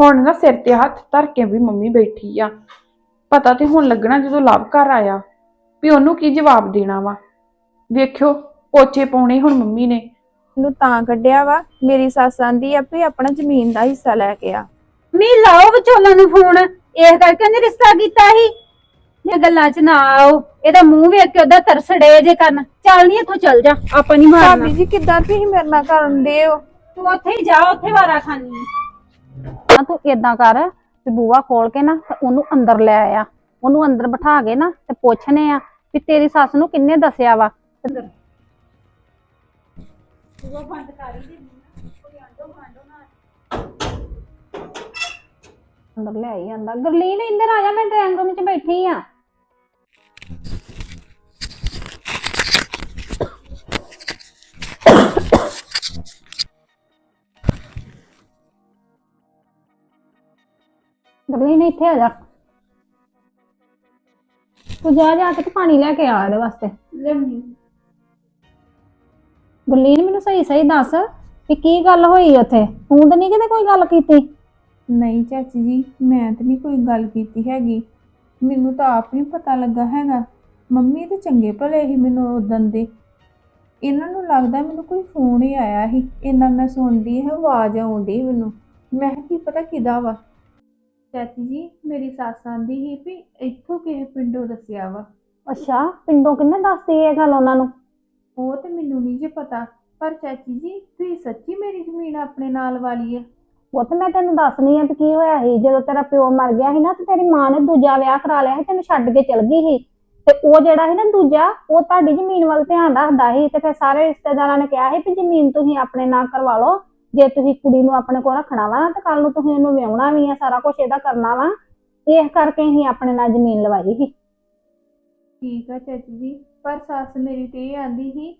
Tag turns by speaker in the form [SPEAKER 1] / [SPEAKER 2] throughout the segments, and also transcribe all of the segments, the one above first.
[SPEAKER 1] ਹੁਣ ਨਾ ਸਿਰ ਤੇ ਹੱਥ ਧਰ ਕੇ ਵੀ ਮੰਮੀ ਬੈਠੀ ਆ। ਪਤਾ ਤੇ ਹੁਣ ਲੱਗਣਾ ਜਦੋਂ ਲਵ ਘਰ ਆਇਆ ਵੀ ਉਹਨੂੰ ਕੀ ਜਵਾਬ ਦੇਣਾ ਵਾ। ਵੇਖਿਓ ਪੋਚੇ ਪਾਉਣੇ ਹੁਣ ਮੰਮੀ ਨੇ।
[SPEAKER 2] ਨੂੰ ਤਾਂ ਕੱਢਿਆ ਵਾ ਮੇਰੀ ਸੱਸ ਆਂਦੀ ਆ ਵੀ ਆਪਣਾ ਜ਼ਮੀਨ ਦਾ ਹਿੱਸਾ ਲੈ ਕੇ ਆ।
[SPEAKER 3] ਮੀ ਲਾਓ ਵਿਚੋਲਾ ਨੂੰ ਫੋਨ। ਇਹ ਕਰਕੇ ਨੇ ਰਿਸ਼ਤਾ ਕੀਤਾ ਸੀ। ਇਹ ਗੱਲਾਂ 'ਚ ਨਾ ਆਓ। ਇਹਦਾ ਮੂੰਹ ਵੇਖ ਕੇ ਉਹਦਾ ਤਰਸੜੇ ਜੇ ਕਰਨ। ਚੱਲ ਨਹੀਂ ਇੱਥੋਂ ਚੱਲ ਜਾ। ਆਪਾਂ ਨਹੀਂ ਮਾਰਨਾ।
[SPEAKER 2] ਭਾਬੀ ਜੀ ਕਿੱਦਾਂ ਤੁਸੀਂ ਮੇਰੇ ਨਾਲ ਕਰਨ ਦੇ ਹੋ?
[SPEAKER 3] ਤੂੰ ਉੱਥੇ ਹੀ ਜਾ ਉੱਥੇ ਵਾਰਾ ਖਾਨੀ ਆ ਤੂੰ ਏਦਾਂ ਕਰ ਵੀ ਬੂਆ ਖੋਲ ਕੇ ਨਾ ਤੇ ਉਹਨੂੰ ਅੰਦਰ ਲੈ ਆ। ਉਹਨੂੰ ਅੰਦਰ ਬਿਠਾ ਕੇ ਨਾ ਤੇ ਪੁੱਛਨੇ ਆ ਵੀ ਤੇਰੀ ਸੱਸ ਨੂੰ ਕਿੰਨੇ ਦੱਸਿਆ ਵਾ? ਅੰਦਰ ਬੂਆ ਬੰਦ ਕਰ ਹੀ ਦੇ ਕੋਈ ਆਂਡੋ ਮਾਂਡੋ ਨਾ ਅੰਦਰ ਲੈ ਹੀ ਆਂਦਾ ਗਰਲੀਨ ਇੰਦਰ ਆ ਜਾ ਮੈਂ ਡਰਾਇੰਗ ਰੂਮ 'ਚ ਬੈਠੀ ਆ। ਗਰਲੀਨ ਇੱਥੇ ਆ ਜਾ। ਤੂੰ ਜਾ ਜਾ ਕੇ ਤੇ ਪਾਣੀ ਲੈ ਕੇ ਆ ਇਹਦੇ ਵਾਸਤੇ। ਗੁਰਲੀਨ ਮੈਨੂੰ ਸਹੀ ਸਹੀ ਦੱਸ ਵੀ ਕੀ ਗੱਲ ਹੋਈ ਉੱਥੇ? ਤੂੰ ਤਾਂ ਨਹੀਂ ਕਿਤੇ ਕੋਈ ਗੱਲ ਕੀਤੀ।
[SPEAKER 2] ਨਹੀਂ ਚਾਚੀ ਜੀ ਮੈਂ ਤਾਂ ਨਹੀਂ ਕੋਈ ਗੱਲ ਕੀਤੀ ਹੈਗੀ। ਮੈਨੂੰ ਤਾਂ ਆਪ ਨਹੀਂ ਪਤਾ ਲੱਗਾ ਹੈਗਾ। ਮੰਮੀ ਤੇ ਚੰਗੇ ਭਲੇ ਹੀ ਮੈਨੂੰ ਉਦੋਂ ਦੇ। ਇਹਨਾਂ ਨੂੰ ਲੱਗਦਾ ਮੈਨੂੰ ਕੋਈ ਫੋਨ ਹੀ ਆਇਆ ਸੀ। ਇੰਨਾ ਮੈਂ ਸੁਣਦੀ ਹੈ ਆਵਾਜ਼ ਆਉਂਦੀ ਮੈਨੂੰ। ਮੈਂ ਕਿਹਾ ਕੀ ਪਤਾ ਕਿਦਾ ਵਾ? ਚਾਚੀ ਜੀ ਮੇਰੀ ਸੱਸ ਆਂਦੀ ਸੀ ਵੀ ਇੱਥੋਂ ਕਿਸੇ ਪਿੰਡੋਂ ਦੱਸਿਆ ਵਾ।
[SPEAKER 3] ਅੱਛਾ ਪਿੰਡੋਂ ਕਿੰਨੇ ਦੱਸਦੀ ਇਹ ਗੱਲ ਉਹਨਾਂ ਨੂੰ?
[SPEAKER 2] ਉਹ ਤੇ ਮੈਨੂੰ ਨਹੀਂ ਜੇ ਪਤਾ ਪਰ ਚਾਚੀ ਜੀ ਤੁਸੀਂ ਸੱਚੀ ਮੇਰੀ ਜ਼ਮੀਨ ਆਪਣੇ ਨਾਲ ਵਾਲੀ ਹੈ
[SPEAKER 3] ਉਹ ਤੇ ਮੈਂ ਤੈਨੂੰ ਦੱਸਣੀ ਆ ਵੀ ਕੀ ਹੋਇਆ ਸੀ। ਜਦੋਂ ਤੇਰਾ ਪਿਓ ਮਰ ਗਿਆ ਸੀ ਨਾ ਤੇ ਤੇਰੀ ਮਾਂ ਨੇ ਦੂਜਾ ਵਿਆਹ ਕਰਾ ਲਿਆ ਸੀ ਤੈਨੂੰ ਛੱਡ ਕੇ ਚਲ ਗਈ ਸੀ। ਤੇ ਉਹ ਜਿਹੜਾ ਸੀ ਨਾ ਦੂਜਾ ਉਹ ਤੁਹਾਡੀ ਜ਼ਮੀਨ ਵੱਲ ਧਿਆਨ ਰੱਖਦਾ ਸੀ। ਤੇ ਫਿਰ ਸਾਰੇ ਰਿਸ਼ਤੇਦਾਰਾਂ ਨੇ ਕਿਹਾ ਸੀ ਵੀ ਜ਼ਮੀਨ ਤੁਸੀਂ ਆਪਣੇ ਨਾਂ ਕਰਵਾ ਲਓ। ਜੇ ਤੁਸੀਂ ਕੁੜੀ ਨੂੰ ਆਪਣੇ ਕੋਲ ਰੱਖਣਾ ਵਾ ਤੇ ਕੱਲ ਨੂੰ ਤੁਸੀਂ ਉਹਨੂੰ ਵਿਆਹਣਾ ਵੀ ਆ ਸਾਰਾ ਕੁਝ ਇਹਦਾ ਕਰਨਾ ਵਾ। ਇਸ ਕਰਕੇ ਹੀ ਆਪਣੇ ਨਾਲ ਜ਼ਮੀਨ ਲਵਾਈ ਸੀ।
[SPEAKER 2] ਠੀਕ ਆ ਚਾਚੀ ਜੀ ਪਰ ਸੱਸ ਮੇਰੀ ਤੇ ਇਹ ਆਂਦੀ ਸੀ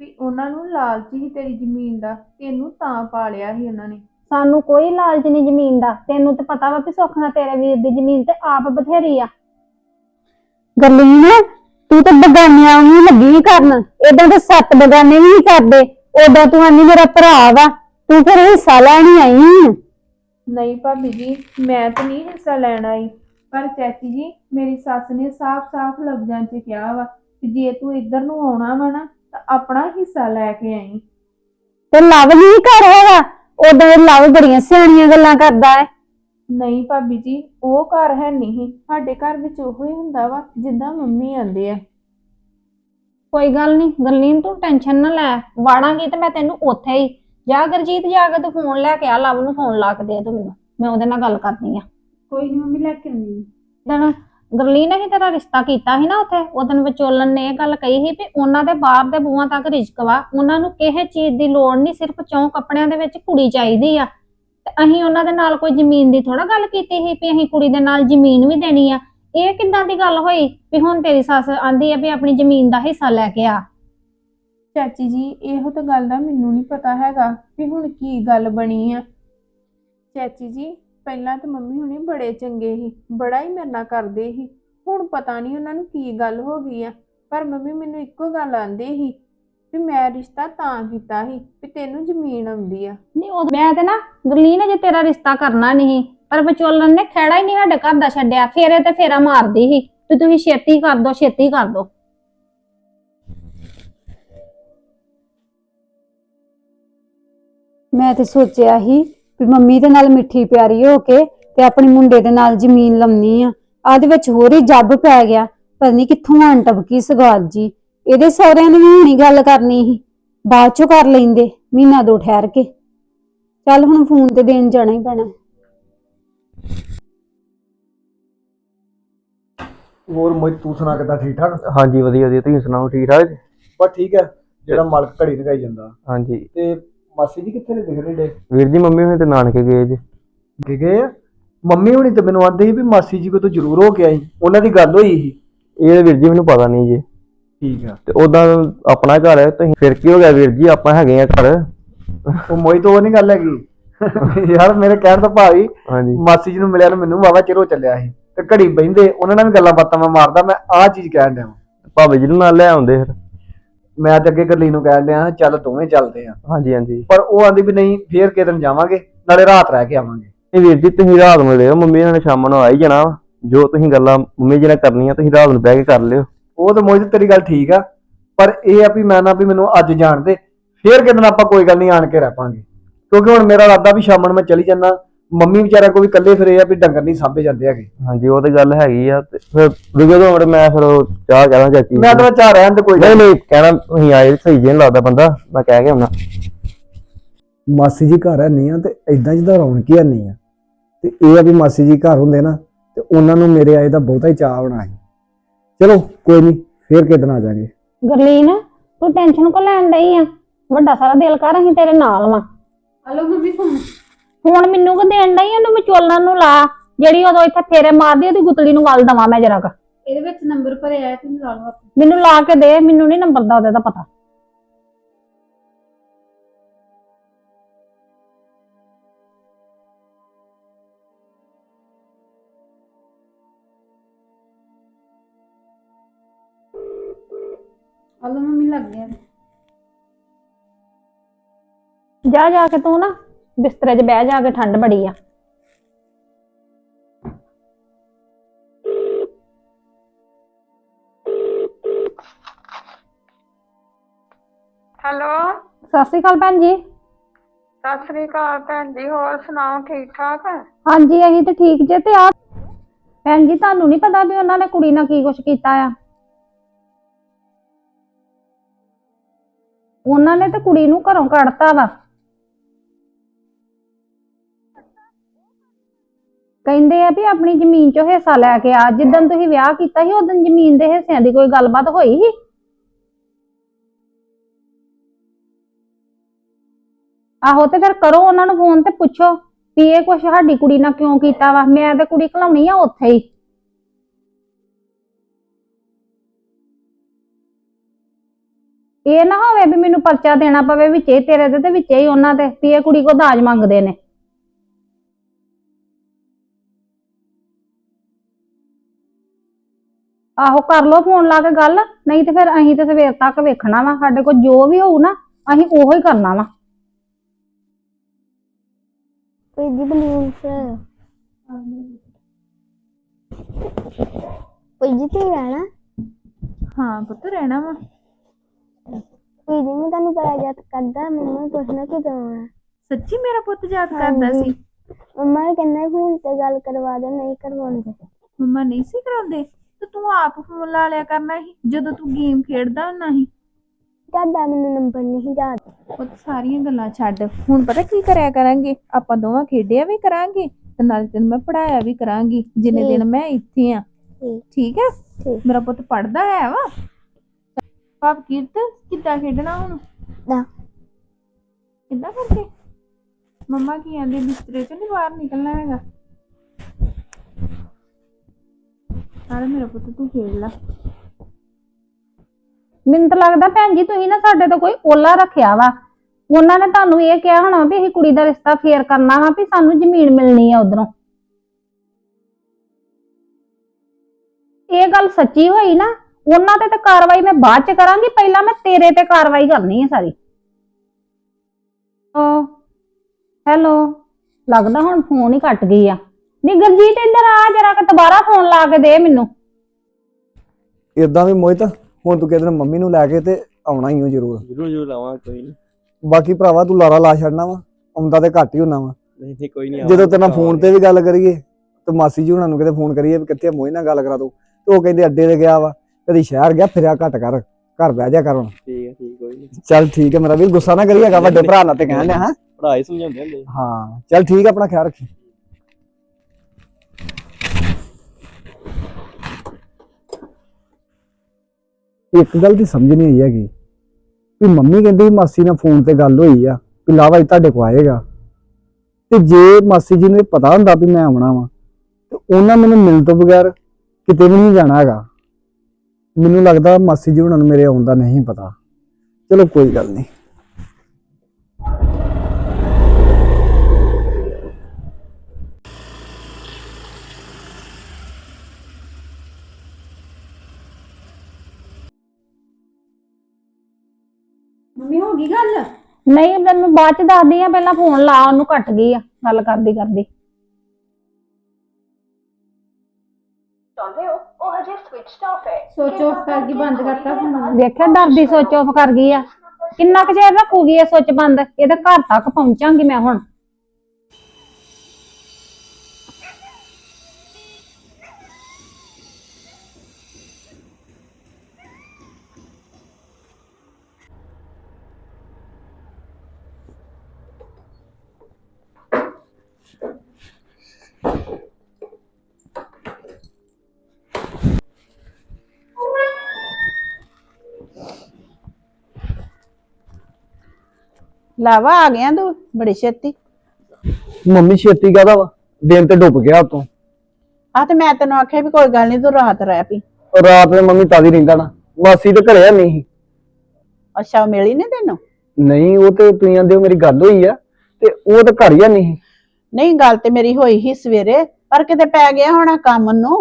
[SPEAKER 2] ਵੀ ਉਹਨਾਂ ਨੂੰ ਲਾਲਚ ਹੀ ਤੇਰੀ ਜ਼ਮੀਨ ਦਾ ਤੈਨੂੰ ਤਾਂ ਪਾਲਿਆ ਸੀ ਉਹਨਾਂ ਨੇ।
[SPEAKER 3] ਸਾਨੂੰ ਕੋਈ ਲਾਲਚ ਨਹੀਂ ਜ਼ਮੀਨ ਦਾ ਤੈਨੂੰ ਤੇ ਪਤਾ ਵਾ ਵੀ ਸੁੱਖ ਨਾਲ ਤੇਰੇ ਵੀਰ ਦੀ ਜ਼ਮੀਨ ਤੇ ਆਪ ਬਥੇਰੀ ਆ। ਗਰਲੀਨ ਤੂੰ ਤਾਂ ਬਗਾਨਿਆਂ ਨੂੰ ਲੱਗੀ ਕਰਨ। ਇਦਾਂ ਤੇ ਸੱਤ ਬਗਾਨੇ ਵੀ ਨਹੀਂ ਕਰਦੇ ਉਦਾਂ ਤੂੰ ਆਨੀ ਮੇਰਾ ਭਰਾ ਵਾ। ਤੂੰ ਫਿਰ ਹਿੱਸਾ ਲੈਣੀ ਆਈ।
[SPEAKER 2] ਨਹੀਂ ਭਾਬੀ ਜੀ ਮੈਂ ਤਾਂ ਨਹੀਂ ਹਿੱਸਾ ਲੈਣ ਆਈ। ਪਰ ਚਾਚੀ ਜੀ ਮੇਰੀ ਸੱਸ ਨੇ ਸਾਫ਼-ਸਾਫ਼ ਲਫ਼ਜ਼ਾਂ 'ਚ ਕਿਹਾ ਵਾ ਕਿ ਜੇ ਤੂੰ ਇੱਧਰ ਨੂੰ ਆਉਣਾ ਵਾ ਨਾ ਤਾਂ ਆਪਣਾ ਹਿੱਸਾ ਲੈ ਕੇ ਆਈ।
[SPEAKER 3] ਤੇ ਲਵ ਨਹੀਂ ਘਰ ਹੈਗਾ? ਉਦਾਂ ਇਹ ਲਵ ਬੜੀਆਂ ਸਿਆਣੀਆਂ ਗੱਲਾਂ ਕਰਦਾ ਹੈ।
[SPEAKER 2] ਨਹੀਂ ਭਾਬੀ ਜੀ ਉਹ ਘਰ ਹੈ ਨਹੀਂ। ਸਾਡੇ ਘਰ ਵਿੱਚ ਉਹੋ ਹੀ ਹੁੰਦਾ ਵਾ ਜਿੱਦਾਂ ਮੰਮੀ ਆਂਦੇ ਆ।
[SPEAKER 3] ਕੋਈ ਗੱਲ ਨਹੀਂ ਗਰਲੀਨ ਤੂੰ ਟੈਨਸ਼ਨ ਨਾ ਲੈ। ਵਾੜਾਂਗੀ ਤੇ ਮੈਂ ਤੈਨੂੰ ਉੱਥੇ ਹੀ। ਜਾ ਗਰਜੀਤ ਜਾ ਕੇ ਤੂੰ ਫੋਨ ਲੈ ਕੇ ਆ ਲਵ ਨੂੰ ਫੋਨ ਲਾ ਕੇ ਦੇ ਤੂੰ ਮੈਨੂੰ। ਮੈਂ ਉਹਦੇ ਨਾਲ ਗੱਲ ਕਰਨੀ ਆ।
[SPEAKER 2] ਕੋਈ ਨਹੀਂ ਮੰਮੀ ਲੈ ਕੇ ਆਉਂਦੀ
[SPEAKER 3] ਦਿਨ ਗਰਲੀਨ ਨੇ ਤੇਰਾ ਰਿਸ਼ਤਾ ਕੀਤਾ ਸੀ ਨਾ ਉੱਥੇ ਉਦੋਂ ਵਿਚੋਲਨ ਨੇ ਇਹ ਗੱਲ ਕਹੀ ਸੀ ਵੀ ਉਹਨਾਂ ਦੇ ਬਾਹਰ ਦੇ ਬੂਹਾਂ ਤੱਕ ਰਿਜ਼ਕ ਵਾ। ਉਹਨਾਂ ਨੂੰ ਕਿਸੇ ਚੀਜ਼ ਦੀ ਲੋੜ ਨਹੀਂ ਸਿਰਫ ਚੌਂ ਕੱਪੜਿਆਂ ਦੇ ਵਿੱਚ ਕੁੜੀ ਚਾਹੀਦੀ ਆ। ਤੇ ਅਸੀਂ ਉਹਨਾਂ ਦੇ ਨਾਲ ਕੋਈ ਜ਼ਮੀਨ ਦੀ ਥੋੜਾ ਗੱਲ ਕੀਤੀ ਸੀ ਵੀ ਅਸੀਂ ਕੁੜੀ ਦੇ ਨਾਲ ਜ਼ਮੀਨ ਵੀ ਦੇਣੀ ਆ। ਇਹ ਕਿੱਦਾਂ ਦੀ ਗੱਲ ਹੋਈ ਵੀ ਹੁਣ ਤੇਰੀ ਸੱਸ ਆਂਦੀ ਆ ਵੀ ਆਪਣੀ ਜ਼ਮੀਨ ਦਾ ਹਿੱਸਾ ਲੈ ਕੇ ਆ।
[SPEAKER 2] ਚਾਚੀ ਜੀ, ਇਹੋ ਤਾਂ ਗੱਲ ਦਾ ਮੈਨੂੰ ਨਹੀਂ ਪਤਾ ਹੈਗਾ ਵੀ ਹੁਣ ਕੀ ਗੱਲ ਬਣੀ ਆ। ਚਾਚੀ ਜੀ, ਪਹਿਲਾਂ ਤਾਂ ਮੰਮੀ ਹੁਣੇ ਬੜੇ ਚੰਗੇ ਸੀ, ਬੜਾ ਹੀ ਮੇਰੇ ਨਾਲ ਕਰਦੇ ਸੀ। ਹੁਣ ਪਤਾ ਨਹੀਂ ਉਹਨਾਂ ਨੂੰ ਕੀ ਗੱਲ ਹੋ ਗਈ ਆ, ਪਰ ਮੰਮੀ ਮੈਨੂੰ ਇੱਕੋ ਗੱਲ ਆਂਦੇ ਸੀ ਵੀ ਮੈਂ ਰਿਸ਼ਤਾ ਤਾਂ ਕੀਤਾ ਸੀ ਵੀ ਤੈਨੂੰ ਜ਼ਮੀਨ ਆਉਂਦੀ ਆ।
[SPEAKER 3] ਨਹੀਂ ਉਹ ਮੈਂ ਤੇ ਨਾ, ਗਰਲੀਨ ਜੇ ਤੇਰਾ ਰਿਸ਼ਤਾ ਕਰਨਾ ਨਹੀਂ ਪਰ ਵਿਚੋਲਨ ਨੇ ਖਹਿੜਾ ਹੀ ਨਹੀਂ ਸਾਡੇ ਘਰ ਦਾ ਛੱਡਿਆ, ਫੇਰੇ ਤੇ ਫੇਰਾ ਮਾਰਦੀ ਸੀ ਤੇ ਤੁਸੀਂ ਛੇਤੀ ਕਰ ਦੋ, ਛੇਤੀ ਕਰ ਦੋ।
[SPEAKER 4] ਮੈਂ ਤੇ ਸੋਚਿਆ ਸੀ ਵੀ ਮੰਮੀ ਦੇ ਨਾਲ ਮਿੱਠੀ ਪਿਆਰੀ ਹੋ ਕੇ ਤੇ ਆਪਣੇ ਮੁੰਡੇ ਦੇ ਨਾਲ ਜ਼ਮੀਨ ਲੰਮੀ ਆ। ਆਦੇ ਵਿੱਚ ਹੋਰ ਹੀ ਜੱਬ ਪੈ ਗਿਆ। ਪਤਾ ਨਹੀਂ ਕਿੱਥੋਂ ਆਣ ਟਪਕੀ ਸਗਾਲ ਜੀ। ਇਹਦੇ ਸਹੁਰਿਆਂ ਨੇ ਵੀ ਹੁਣੀ ਗੱਲ ਕਰਨੀ ਸੀ। ਬਾਅਦ ਚੋਂ ਕਰ ਲੈਂਦੇ ਮਹੀਨਾ ਦੋ ਠਹਿਰ ਕੇ। ਚੱਲ ਹੁਣ ਫੋਨ ਤੇ ਦੇਣ ਜਾਣਾ ਹੀ ਪੈਣਾ।
[SPEAKER 5] ਹੋਰ ਮੋਈ ਤੂੰ ਸੁਣਾ ਕਿੱਦਾਂ ਠੀਕ ਠਾਕ?
[SPEAKER 6] ਹਾਂਜੀ ਵਧੀਆ ਵਧੀਆ। ਤੁਸੀਂ ਸੁਣਾਓ ਠੀਕ ਠਾਕ?
[SPEAKER 5] ਬਸ ਠੀਕ ਹੈ। ਜਿਹੜਾ ਮਾਲਕ ਘੜੀ ਲਗਾਈ ਜਾਂਦਾ।
[SPEAKER 6] ਹਾਂਜੀ।
[SPEAKER 5] ਤੇ ਮਾਸੀ ਜੀ ਕਿੱਥੇ ਨੇ ਦਿਖ ਰਹੇ ਡੇ?
[SPEAKER 6] ਵੀਰ ਜੀ ਮੰਮੀ ਹੋਣੀ ਤੇ ਨਾਨਕੇ ਗਏ ਜੀ।
[SPEAKER 5] ਗਏ ਗਏ ਆ? ਮੰਮੀ ਹੁਣੀ ਤੇ ਮੈਨੂੰ ਆਂਦੇ ਸੀ ਵੀ ਮਾਸੀ ਜੀ ਕੋ ਤੂੰ ਜ਼ਰੂਰ ਹੋ ਕੇ ਆਈ। ਉਹਨਾਂ ਦੀ ਗੱਲ ਹੋਈ ਸੀ।
[SPEAKER 6] ਇਹ ਵੀਰ ਜੀ ਮੈਨੂੰ ਪਤਾ ਨਹੀਂ ਜੀ।
[SPEAKER 5] ਠੀਕ ਆ।
[SPEAKER 6] ਤੇ ਉਦਾਂ ਆਪਣਾ ਘਰ ਹੈ ਤੁਸੀਂ ਫਿਰ ਕੀ ਹੋ ਗਿਆ ਵੀਰ ਜੀ? ਆਪਾਂ ਹੈਗੇ ਆ ਘਰ।
[SPEAKER 5] ਉਹ ਮੋਈ ਤੋਂ ਉਹ ਨਹੀਂ ਗੱਲ ਹੈਗੀ। ਯਾਰ ਮੇਰੇ ਕਹਿਣ ਦਾ ਭਾਈ
[SPEAKER 6] ਹਾਂਜੀ।
[SPEAKER 5] ਮਾਸੀ ਜੀ ਨੂੰ ਮਿਲਿਆ ਨੂੰ ਮੈਨੂੰ ਵਾਵਾ ਚਿਰ ਹੋ ਚੱਲਿਆ ਸੀ। ਤੇ ਘੜੀ ਬਹਿੰਦੇ ਉਹਨਾਂ ਨਾਲ ਵੀ ਗੱਲਾਂ ਬਾਤਾਂ ਮੈਂ ਮਾਰਦਾ ਮੈਂ ਆਹ ਚੀਜ਼ ਕਹਿਣ ਡਿਆ ਵਾਂ।
[SPEAKER 6] ਭਾਵੇਂ ਜੀ ਨੂੰ ਨਾਲ ਲੈ ਆਉਂਦੇ ਫਿਰ।
[SPEAKER 5] ਮੈਂ ਤੇ ਅੱਗੇ ਗਰਲੀ ਨੂੰ ਕਹਿਣ ਡਿਆ ਚੱਲ ਦੋਵੇਂ ਚੱਲਦੇ ਆ।
[SPEAKER 6] ਹਾਂਜੀ ਹਾਂਜੀ।
[SPEAKER 5] ਪਰ ਉਹ ਆਂਦੀ ਵੀ ਨਹੀਂ ਫੇਰ ਕਿਤੇ ਦਿਨ ਜਾਵਾਂਗੇ ਨਾਲੇ ਰਾਤ ਰਹਿ ਕੇ ਆਵਾਂਗੇ।
[SPEAKER 6] ਇਹ ਵੀਰ ਜੀ ਤੁਸੀਂ ਰਾਤ ਨੂੰ ਲਿਓ ਮੰਮੀ ਨਾਲ ਸ਼ਾਮ ਨੂੰ ਆ ਹੀ ਜਾਣਾ ਵਾ। ਜੋ ਤੁਸੀਂ ਗੱਲਾਂ ਮੰਮੀ ਜੀ ਨਾਲ ਕਰਨੀਆਂ ਤੁਸੀਂ ਰਾਤ ਨੂੰ ਬਹਿ ਕੇ ਕਰ ਲਿਓ।
[SPEAKER 5] ਉਹ ਤਾਂ ਮੋਹਿਤ ਤੇਰੀ ਗੱਲ ਠੀਕ ਆ ਪਰ ਇਹ ਆ ਵੀ ਮੈਂ ਨਾ ਵੀ ਮੈਨੂੰ ਅੱਜ ਜਾਣ ਦੇ। ਫੇਰ ਕਿਤੇ ਨਾ ਆਪਾਂ ਕੋਈ ਗੱਲ ਨਹੀਂ ਆਣ ਕੇ ਰਹਿ ਪਾਂਗੇ। ਕਿਉਂਕਿ ਹੁਣ ਮੇਰਾ ਇਰਾਦਾ ਵੀ ਸ਼ਾਮ ਨੂੰ ਮੈਂ ਚਲੀ ਜਾਣਾ ਮੰਮੀ ਵਿਚਾਰਿਆਂ ਕੋ ਵੀ ਇਕੱਲੇ ਫਿਰੇ ਆ ਵੀ ਡੰਗਰ ਨਹੀਂ ਸਾਂਭੇ ਜਾਂਦੇ ਹੈਗੇ।
[SPEAKER 6] ਹਾਂਜੀ ਉਹ ਤੇ ਗੱਲ ਹੈਗੀ ਆ। ਤੇ ਫਿਰ ਰੁਕੇ ਦੋ ਮਿੰਟ ਮੈਂ ਫਿਰ ਉਹ ਚਾਹ ਕਹਦਾ ਚਾਚੀ
[SPEAKER 5] ਮੈਂ ਤਾਂ ਚਾਹ ਰਹਿਣ ਤੇ ਕੋਈ
[SPEAKER 6] ਨਹੀਂ ਨਹੀਂ ਕਹਿਣਾ ਤੁਸੀਂ ਆਏ ਸਹੀ ਜੇ ਲੱਗਦਾ ਬੰਦਾ ਮੈਂ ਕਹਿ ਕੇ ਆਉਣਾ।
[SPEAKER 5] ਮਾਸੀ ਜੀ ਘਰ ਹੈ ਨਹੀਂ ਆ ਤੇ ਇਦਾਂ ਜਿੱਦਾਂ ਰੌਣਕ ਹੀ ਨਹੀਂ ਆ। ਤੇ ਇਹ ਆ ਵੀ ਮਾਸੀ ਜੀ ਘਰ ਹੁੰਦੇ ਨਾ ਤੇ ਉਹਨਾਂ ਨੂੰ ਮੇਰੇ ਆਏ ਦਾ ਬਹੁਤਾ ਹੀ ਚਾਹ ਹੋਣਾ ਸੀ। ਚਲੋ ਕੋਈ ਨਹੀਂ ਫੇਰ ਕਿਦਨ ਆ ਜਾਾਂਗੇ।
[SPEAKER 3] ਗਰਲੀਨ ਤੂੰ ਟੈਨਸ਼ਨ ਕੋ ਲੈਣ ਡਈ ਆ? ਵੱਡਾ ਸਾਰਾ ਦਿਲ ਕਰ ਅਸੀਂ ਤੇਰੇ ਨਾਲ ਵਾਂ।
[SPEAKER 2] Hello mummy phone.
[SPEAKER 3] ਹੁਣ ਮੈਨੂੰ ਕੋ ਦੇਣ ਡਈ ਉਹਨੂੰ ਵਿਚੋਲਣ ਨੂੰ ਲਾ। ਜਿਹੜੀ ਉਦੋਂ ਇੱਥੇ ਫੇਰੇ ਮਾਰਦੀ ਉਹਦੀ ਗੁੱਤਲੀ ਨੂੰ ਵੱਲ ਦਵਾਂ ਮੈਂ ਜਰਾ ਕ।
[SPEAKER 2] ਇਹਦੇ ਵਿੱਚ ਨੰਬਰ ਭਰਿਆ ਹੈ ਤੁਸੀਂ ਲਾ ਲਓ ਆਪੇ।
[SPEAKER 3] ਮੈਨੂੰ ਲਾ ਕੇ ਦੇ ਮੈਨੂੰ ਨਹੀਂ ਨੰਬਰ ਦਾ ਉਹਦੇ ਦਾ ਪਤਾ।
[SPEAKER 2] ਹਲੋ ਮੰਮੀ ਲੱਗ ਗਿਆ।
[SPEAKER 3] ਜਾ ਜਾ ਕੇ ਤੂੰ ਨਾ। ਬਿਸਤਰੇ 'ਚ ਬਹਿ ਜਾ ਕੇ ਠੰਡ ਬੜੀ ਆ।
[SPEAKER 1] ਹੈਲੋ।
[SPEAKER 3] ਸਤਿ ਸ਼੍ਰੀ ਅਕਾਲ ਭੈਣ ਜੀ।
[SPEAKER 1] ਸਤਿ ਸ੍ਰੀ ਅਕਾਲ ਭੈਣ ਜੀ ਹੋਰ ਸੁਣਾਓ ਠੀਕ ਠਾਕ
[SPEAKER 3] ਹਾਂਜੀ ਅਸੀਂ ਤੇ ਠੀਕ ਜੇ ਤੇ ਆ ਭੈਣ ਜੀ ਤੁਹਾਨੂੰ ਨਹੀਂ ਪਤਾ ਵੀ ਉਹਨਾਂ ਨੇ ਕੁੜੀ ਨਾਲ ਕੀ ਕੁਛ ਕੀਤਾ ਆ? ਉਹਨਾਂ ਨੇ ਤੇ ਕੁੜੀ ਨੂੰ ਘਰੋਂ ਕੱਢਤਾ ਵਾ। ਕਹਿੰਦੇ ਆ ਵੀ ਆਪਣੀ ਜ਼ਮੀਨ ਚੋਂ ਹਿੱਸਾ ਲੈ ਕੇ ਆ। ਜਿੱਦਣ ਤੁਸੀਂ ਵਿਆਹ ਕੀਤਾ ਸੀ, ਉਦੋਂ ਜ਼ਮੀਨ ਦੇ ਹਿੱਸਿਆਂ ਦੀ ਕੋਈ ਗੱਲਬਾਤ ਹੋਈ ਸੀ? ਆਹੋ, ਤੇ ਫਿਰ ਕਰੋ ਉਹਨਾਂ ਨੂੰ ਫੋਨ ਤੇ ਪੁੱਛੋ ਵੀ ਇਹ ਕੁਛ ਸਾਡੀ ਕੁੜੀ ਨਾਲ ਕਿਉਂ ਕੀਤਾ ਵਾ? ਮੈਂ ਤੇ ਕੁੜੀ ਘਲਾਉਣੀ ਆ ਉੱਥੇ ਹੀ। ਇਹ ਨਾ ਹੋਵੇ ਵੀ ਮੈਨੂੰ ਪਰਚਾ ਦੇਣਾ ਪਵੇ ਵਿੱਚੇ ਹੀ ਤੇਰੇ ਦੇ ਤੇ ਵਿੱਚੇ ਹੀ ਉਹਨਾਂ ਦੇ, ਵੀ ਇਹ ਕੁੜੀ ਕੋ ਦਾਜ ਮੰਗਦੇ ਨੇ। ਆਹੋ ਕਰ ਲੋ ਫੋਨ ਲਾ ਕੇ ਗੱਲ ਨਹੀਂ ਤੇ ਫਿਰ ਅਸੀਂ ਤੇ ਸਵੇਰ ਤੱਕ ਵੇਖਣਾ ਵਾ ਸਾਡੇ ਕੋਲ ਜੋ ਵੀ ਹੋਊ ਨਾ ਅਸੀਂ ਉਹੋ ਹੀ ਕਰਨਾ ਵਾ।
[SPEAKER 7] ਕੋਈ ਜੀ ਬਲੂਨਸ ਕੋਈ ਜੀ ਤੇ ਰਹਿਣਾ।
[SPEAKER 2] ਹਾਂ ਪੁੱਤ ਰਹਿਣਾ ਵਾ।
[SPEAKER 7] ਕੋਈ ਜੀ ਮੈਂ ਤੁਹਾਨੂੰ ਬੜਾ ਯਾਦ ਕਰਦਾ ਮੰਮਾ ਪੁੱਛਣਾ ਕਿ ਕਰਾਂ
[SPEAKER 2] ਸੱਚੀ ਮੇਰਾ ਪੁੱਤ ਯਾਦ ਕਰਦਾ। ਸੀ।
[SPEAKER 7] ਮੰਮਾ ਕਹਿੰਦਾ ਫੋਨ ਤੇ ਗੱਲ ਕਰਵਾ ਦੇ ਨਹੀਂ ਕਰਵਾਉਂਦੇ।
[SPEAKER 2] ਮੰਮਾ ਨਹੀਂ ਸੀ ਕਰਾਉਂਦੇ? ਤੇ ਆਪ ਫੋਨ ਲਾ ਲਿਆ ਕਰਨਾ ਸੀ ਜਦੋਂ ਤੂੰ ਗੇਮ ਖੇਡਦਾ ਹੁੰਦਾ ਸੀ।
[SPEAKER 7] ਤੁਹਾਡਾ ਮੈਨੂੰ ਨੰਬਰ ਨਹੀਂ ਯਾਦ।
[SPEAKER 2] ਉਹ ਸਾਰੀਆਂ ਗੱਲਾਂ ਛੱਡ। ਹੁਣ ਪਤਾ ਕੀ ਕਰਿਆ ਕਰਾਂਗੇ? ਆਪਾਂ ਦੋਵਾਂ ਖੇਡਿਆ ਵੀ ਕਰਾਂਗੇ ਤੇ ਨਾਲ ਤੈਨੂੰ ਮੈਂ ਪੜਾਇਆ ਵੀ ਕਰਾਂਗੀ ਜਿੰਨੇ ਦਿਨ ਮੈਂ ਇੱਥੇ ਆ।
[SPEAKER 7] ਠੀਕ।
[SPEAKER 2] ਠੀਕ ਹੈ
[SPEAKER 7] ਠੀਕ।
[SPEAKER 2] ਮੇਰਾ ਪੁੱਤ ਪੜਦਾ ਹੈ ਵਾ। ਪਾਪ ਕੀਰਤ ਕਿੱਦਾਂ ਖੇਡਣਾ ਹੁਣ?
[SPEAKER 7] ਦਾ
[SPEAKER 2] ਕਿੱਦਾਂ ਕਰਕੇ? ਮੰਮਾ ਕੀ ਆਂਦੇ ਬਿਸਤਰੇ ਚੋਂ ਨਹੀਂ ਬਾਹਰ ਨਿਕਲਣਾ ਹੈਗਾ? ਸਾਰੇ ਮੇਰਾ ਪੁੱਤ ਤੂੰ ਖੇਡ ਲੈ।
[SPEAKER 3] ਮੈਨੂੰ ਤਾਂ ਲੱਗਦਾ ਭੈਣ ਜੀ ਤੁਸੀਂ ਨਾ ਸਾਡੇ ਤੋਂ ਕੋਈ ਓਲਾ ਰੱਖਿਆ ਵਾ। ਉਹਨਾਂ ਨੇ ਤੁਹਾਨੂੰ ਇਹ ਕਿਹਾ ਹੋਣਾ ਵੀ ਅਸੀਂ ਕੁੜੀ ਦਾ ਰਿਸ਼ਤਾ ਫੇਰ ਕਰਨਾ ਵਾ ਵੀ ਸਾਨੂੰ ਜ਼ਮੀਨ ਮਿਲਣੀ ਆ ਉਧਰੋਂ। ਇਹ ਗੱਲ ਸੱਚੀ ਹੋਈ ਨਾ, ਉਹਨਾਂ ਤੇ ਤਾਂ ਕਾਰਵਾਈ ਮੈਂ ਬਾਅਦ ਚ ਕਰਾਂਗੀ, ਪਹਿਲਾਂ ਮੈਂ ਤੇਰੇ ਤੇ ਕਾਰਵਾਈ ਕਰਨੀ ਹੈ ਸਾਰੀ। ਓ ਹੈਲੋ, ਲੱਗਦਾ ਹੁਣ ਫੋਨ ਹੀ ਕੱਟ ਗਈ ਆ। ਨੀ ਗੁਰਜੀਤ ਇੱਧਰ ਆ ਜਰਾ ਕਿ ਦੁਬਾਰਾ ਫੋਨ ਲਾ ਕੇ ਦੇ ਮੈਨੂੰ।
[SPEAKER 5] ਇਦਾਂ ਵੀ ਮੋਹਿਤ ਹੁਣ ਤੂੰ ਕਿਤੇ ਮੰਮੀ ਨੂੰ ਲੈ ਕੇ ਤੇ ਆਉਣਾ ਹੀ ਹੋ ਜ਼ਰੂਰ।
[SPEAKER 6] ਜ਼ਰੂਰ ਜ਼ਰੂਰ ਲਾਵਾਂ ਕੋਈ ਨਹੀਂ।
[SPEAKER 5] ਬਾਕੀ ਭਰਾਵਾ ਤੂੰ ਲਾਰਾ ਲਾ ਛੱਡਣਾ ਵਾ ਆਉਂਦਾ ਤੇ ਘੱਟ ਹੀ ਹੁੰਨਾ ਵਾ।
[SPEAKER 6] ਨਹੀਂ ਨਹੀਂ ਕੋਈ ਨਹੀਂ
[SPEAKER 5] ਜਦੋਂ ਤੇਰੇ ਨਾਲ ਫੋਨ ਤੇ ਵੀ ਗੱਲ ਕਰੀਏ ਤੇ ਮਾਸੀ ਜੀ ਹੁਣਾਂ ਨੂੰ ਕਿਤੇ ਫੋਨ ਕਰੀਏ ਵੀ ਕਿੱਥੇ ਮੋਹਿਤ ਨਾਲ ਗੱਲ ਕਰਾ ਦੋ ਤੇ ਉਹ ਕਹਿੰਦੇ ਅੱਡੇ ਤੇ ਗਿਆ ਵਾ ਕਦੀ ਸ਼ਹਿਰ ਗਿਆ ਫਿਰਿਆ ਘੱਟ ਕਰ ਘਰ ਬਹਿ ਜਾ ਕਰ ਹੁਣ।
[SPEAKER 6] ਠੀਕ ਹੈ ਠੀਕ ਕੋਈ ਨਹੀਂ।
[SPEAKER 5] ਚੱਲ ਠੀਕ ਹੈ ਮੇਰਾ ਵੀਰ ਗੁੱਸਾ ਨਾ ਕਰੀਏਗਾ ਵੱਡੇ ਭਰਾ ਨਾਲ ਤੇ ਕਹਿਣ ਡਿਆ ਹਾਂ?
[SPEAKER 6] ਪੜਾਈ ਸਮਝਾਉਂਦੇ ਹੁੰਦੇ
[SPEAKER 5] ਹਾਂ ਚੱਲ ਠੀਕ ਹੈ ਆਪਣਾ ਖਿਆਲ ਰੱਖੀ। ਇੱਕ ਗੱਲ ਦੀ ਸਮਝ ਨਹੀਂ ਆਈ ਹੈਗੀ ਵੀ ਮੰਮੀ ਕਹਿੰਦੀ ਮਾਸੀ ਨਾਲ ਫੋਨ ਤੇ ਗੱਲ ਹੋਈ ਆ ਵੀ ਲਾਵਾ ਜੀ ਤੁਹਾਡੇ ਕੋ ਆਏਗਾ। ਤੇ ਜੇ ਮਾਸੀ ਜੀ ਨੂੰ ਇਹ ਪਤਾ ਹੁੰਦਾ ਵੀ ਮੈਂ ਆਉਣਾ ਵਾ, ਤੇ ਉਹਨਾਂ ਮੈਨੂੰ ਮਿਲਣ ਤੋਂ ਬਗੈਰ ਕਿਤੇ ਵੀ ਨਹੀਂ ਜਾਣਾ ਹੈਗਾ। ਮੈਨੂੰ ਲੱਗਦਾ ਮਾਸੀ ਜੀ ਉਹਨਾਂ ਨੂੰ ਮੇਰੇ ਆਉਣ ਦਾ ਨਹੀਂ ਪਤਾ। ਚਲੋ ਕੋਈ ਗੱਲ ਨਹੀਂ।
[SPEAKER 3] ਨਹੀਂ ਮੈਨੂੰ ਬਾਅਦ ਚ ਦੱਸਦੀ ਆ ਪਹਿਲਾਂ ਫੋਨ ਲਾ ਉਹਨੂੰ ਕੱਟ ਗਈ ਆ ਗੱਲ ਕਰਦੀ ਕਰਦੀ। ਚਾਹੁੰਦੇ ਹੋ? ਉਹ ਹਜੇ ਸਵਿਚਡ ਆਫ ਹੈ। ਸਵਿਚ ਆਫ ਕਰਕੇ ਬੰਦ ਕਰਤਾ ਫੋਨ ਵੇਖਿਆ ਡਰਦੀ ਸੋਚ ਕਰ ਗਈ ਆ। ਕਿੰਨਾ ਕੁ ਚਿਰ ਰੱਖੂਗੀ ਇਹ ਸੋਚ ਬੰਦ? ਇਹਦੇ ਘਰ ਤੱਕ ਪਹੁੰਚਾਂਗੀ ਮੈਂ ਹੁਣ।
[SPEAKER 8] ਲਾਵਾ ਆ ਗਿਆ ਤੂੰ ਬੜੀ ਛੇਤੀ।
[SPEAKER 5] ਮੰਮੀ ਛੇਤੀ ਕਾਹਦਾ ਵਾ? ਦਿਨ ਤੇ ਡੁੱਬ ਗਿਆ ਉਤੋਂ।
[SPEAKER 8] ਆ ਤੇ ਮੈਂ ਤੈਨੂੰ ਆਖਿਆ ਵੀ ਕੋਈ ਗੱਲ ਨਹੀਂ ਤੂੰ ਰਾਤ ਰਹਿ ਪਈ
[SPEAKER 5] ਰਾਤ ਨੂੰ ਮੰਮੀ ਤਾਦੀ ਰਹਿੰਦਾ ਨਾ। ਮਾਸੀ ਤੇ ਘਰੇ ਨਹੀਂ ਸੀ।
[SPEAKER 8] ਅੱਛਾ ਉਹ ਮਿਲੀ ਨਹੀਂ ਤੈਨੂੰ?
[SPEAKER 5] ਨਹੀਂ ਉਹ ਤੇ ਤੁਸੀਂ ਆਂਦੇ ਹੋ ਮੇਰੀ ਗੱਲ ਹੋਈ ਆ ਤੇ ਉਹ ਤਾਂ ਘਰ ਹੀ ਨਹੀਂ ਸੀ।
[SPEAKER 8] ਨਹੀਂ ਗੱਲ ਤੇ ਮੇਰੀ ਹੋਈ ਹੀ ਸਵੇਰੇ ਪਰ ਕਿਤੇ ਪੈ ਗਿਆ ਹੋਣਾ ਕੰਮ ਨੂੰ।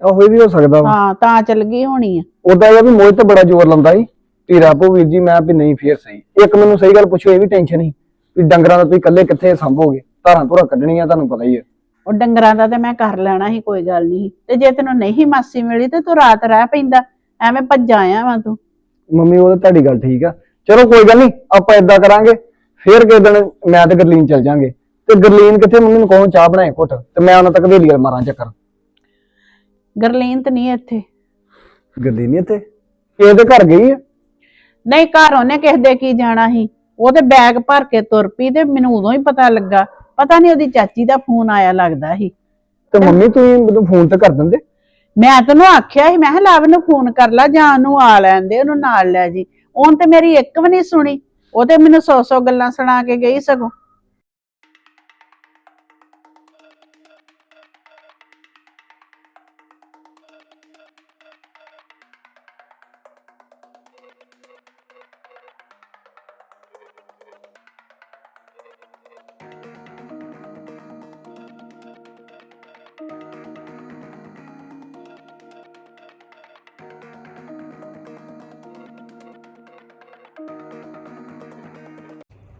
[SPEAKER 5] ਉਹ ਵੀ ਹੋ ਸਕਦਾ ਵਾ।
[SPEAKER 8] ਹਾਂ ਤਾਂ ਚੱਲ ਗਈ ਹੋਣੀ ਆ।
[SPEAKER 5] ਉਦਾਂ ਇਹ ਆ ਵੀ ਮੋਹਿਤ ਤੇ ਬੜਾ ਜ਼ੋਰ ਲਾਉਂਦਾ ਸੀ। ਵੀ ਰੱਬੋ ਵੀਰ ਜੀ ਮੈਂ ਵੀ ਨਹੀਂ ਫੇਰ ਸਹੀ। ਇੱਕ ਮੈਨੂੰ ਸਹੀ ਗੱਲ ਪੁੱਛੋ ਇਹ ਵੀ ਟੈਨਸ਼ਨ ਸੀ ਵੀ ਡੰਗਰਾਂ ਦਾ ਤੁਸੀਂ ਇਕੱਲੇ ਕਿੱਥੇ ਸੰਭੋਗੇ? ਧਾਰਾਂ ਧੁਰਾ ਕੱਢਣੀਆਂ ਤੁਹਾਨੂੰ ਪਤਾ ਹੀ ਹੈ।
[SPEAKER 8] ਉਹ ਡੰਗਰਾਂ ਦਾ ਤੇ ਮੈਂ ਕਰ ਲੈਣਾ ਸੀ ਕੋਈ ਗੱਲ ਨਹੀਂ। ਤੇ ਜੇ ਤੈਨੂੰ ਨਹੀਂ ਮਾਸੀ ਮਿਲੀ ਤੇ ਤੂੰ ਰਾਤ ਰਹਿ ਪੈਂਦਾ। ਐਵੇਂ ਭੱਜਾ ਆਇਆ ਵਾ ਤੂੰ।
[SPEAKER 5] ਮੰਮੀ ਉਹ ਤਾਂ ਤੁਹਾਡੀ ਗੱਲ ਠੀਕ ਆ। ਚਲੋ ਕੋਈ ਗੱਲ ਨਹੀਂ ਆਪਾਂ ਇਦਾਂ ਕਰਾਂਗੇ। ਫੇਰ ਕਿਸੇ ਦਿਨ ਮੈਂ ਤੇ ਗਰਲੀਨ ਚੱਲ ਜਾਾਂਗੇ। ਤੇ ਗਰਲੀਨ ਕਿੱਥੇ? ਮੰਮੀ ਨੂੰ ਕਹੋ ਚਾਹ ਬਣਾਏ ਘੁੱਟ। ਤੇ ਮੈਂ ਉਹਨਾਂ ਤੱਕ ਵੇਲੀ ਵੱਲ ਮਾਰਾਂ ਚੱਕਰ।
[SPEAKER 8] ਗਰਲੀਨ ਤੇ ਨਹੀਂ ਇੱਥੇ।
[SPEAKER 5] ਗਰਲੀਨ ਇੱਥੇ? ਇਹ ਤੇ ਘਰ ਗਈ ਆ।
[SPEAKER 8] ਨਹੀਂ ਘਰ ਉਹਨੇ ਕਿਸੇ ਦੇ ਕੀ ਜਾਣਾ ਸੀ? ਉਹਦੇ ਬੈਗ ਭਰ ਕੇ ਤੁਰ ਪਈ ਤੇ ਮੈਨੂੰ ਉਦੋਂ ਹੀ ਪਤਾ ਲੱਗਾ। ਪਤਾ ਨਹੀਂ ਉਹਦੀ ਚਾਚੀ ਦਾ ਫੋਨ ਆਇਆ ਲੱਗਦਾ ਸੀ।
[SPEAKER 5] ਤੇ ਮੰਮੀ ਤੁਸੀਂ ਮੈਨੂੰ ਫੋਨ ਤੇ ਕਰ ਦਿੰਦੇ?
[SPEAKER 8] ਮੈਂ ਤੈਨੂੰ ਆਖਿਆ ਸੀ ਮੈਂ ਕਿਹਾ ਲਵ ਨੂੰ ਫੋਨ ਕਰ ਲਾ ਜਾਂ ਉਹਨੂੰ ਆ ਲੈਣ ਦੇ ਉਹਨੂੰ ਨਾਲ ਲੈ ਜੀ। ਉਹਨ ਤੇ ਮੇਰੀ ਇੱਕ ਵੀ ਨਹੀਂ ਸੁਣੀ। ਉਹ ਤੇ ਮੈਨੂੰ ਸੌ ਸੌ ਗੱਲਾਂ ਸੁਣਾ ਕੇ ਗਈ ਸਗੋਂ।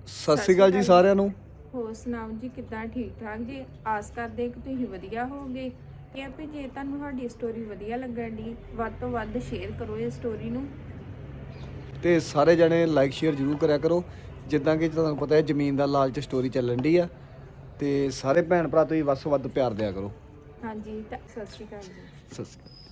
[SPEAKER 5] ਸਤਿ ਸ਼੍ਰੀ ਅਕਾਲ ਜੀ ਸਾਰਿਆਂ ਨੂੰ।
[SPEAKER 2] ਹੋਰ ਸੁਣਾਓ ਜੀ ਕਿੱਦਾਂ ਠੀਕ ਠਾਕ ਜੀ? ਆਸ ਕਰਦੇ ਕਿ ਤੁਸੀਂ ਵਧੀਆ ਹੋਵੋਗੇ। ਇਹ ਵੀ ਜੇ ਤੁਹਾਨੂੰ ਸਾਡੀ ਸਟੋਰੀ ਵਧੀਆ ਲੱਗਣ ਦੀ ਵੱਧ ਤੋਂ ਵੱਧ ਸ਼ੇਅਰ ਕਰੋ ਇਹ ਸਟੋਰੀ ਨੂੰ।
[SPEAKER 5] ਤੇ ਸਾਰੇ ਜਣੇ ਲਾਈਕ ਸ਼ੇਅਰ ਜ਼ਰੂਰ ਕਰਿਆ ਕਰੋ। ਜਿੱਦਾਂ ਕਿ ਤੁਹਾਨੂੰ ਪਤਾ ਹੈ ਜ਼ਮੀਨ ਦਾ ਲਾਲਚ ਸਟੋਰੀ ਚੱਲਣ ਦੀ ਆ। ਤੇ ਸਾਰੇ ਭੈਣ ਭਰਾ ਤੁਸੀਂ ਵੱਧ ਤੋਂ ਵੱਧ ਪਿਆਰ ਦਿਆ ਕਰੋ।
[SPEAKER 2] ਹਾਂਜੀ ਤਾਂ ਸਤਿ ਸ਼੍ਰੀ ਅਕਾਲ ਜੀ।
[SPEAKER 5] ਸਤਿ ਸ਼੍ਰੀ ਅਕਾਲ।